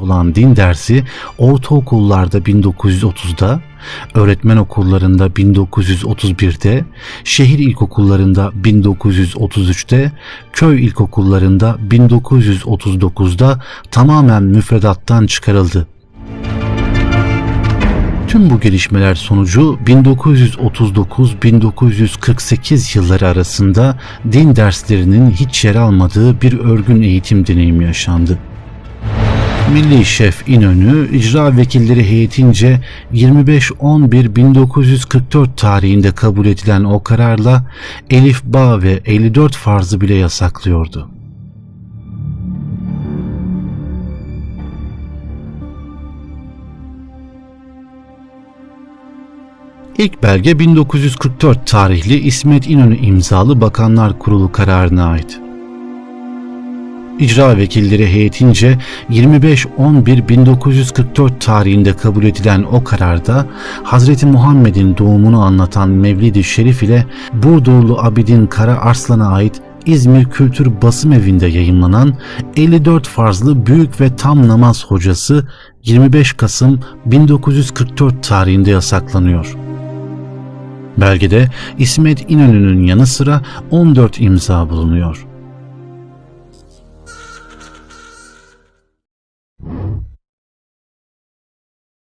olan din dersi ortaokullarda 1930'da, öğretmen okullarında 1931'de, şehir ilkokullarında 1933'te, köy ilkokullarında 1939'da tamamen müfredattan çıkarıldı. Tüm bu gelişmeler sonucu 1939-1948 yılları arasında din derslerinin hiç yer almadığı bir örgün eğitim deneyimi yaşandı. Milli Şef İnönü, icra vekilleri heyetince 25-11-1944 tarihinde kabul edilen o kararla Elif Bağ ve 54 farzı bile yasaklıyordu. İlk belge 1944 tarihli İsmet İnönü imzalı Bakanlar Kurulu kararına ait. İcra vekilleri heyetince 25-11-1944 tarihinde kabul edilen o kararda Hazreti Muhammed'in doğumunu anlatan Mevlid-i Şerif ile Burdurlu Abidin Kara Arslan'a ait İzmir Kültür Basım Evi'nde yayımlanan 54 farzlı büyük ve tam namaz hocası 25 Kasım 1944 tarihinde yasaklanıyor. Belgede İsmet İnönü'nün yanı sıra 14 imza bulunuyor.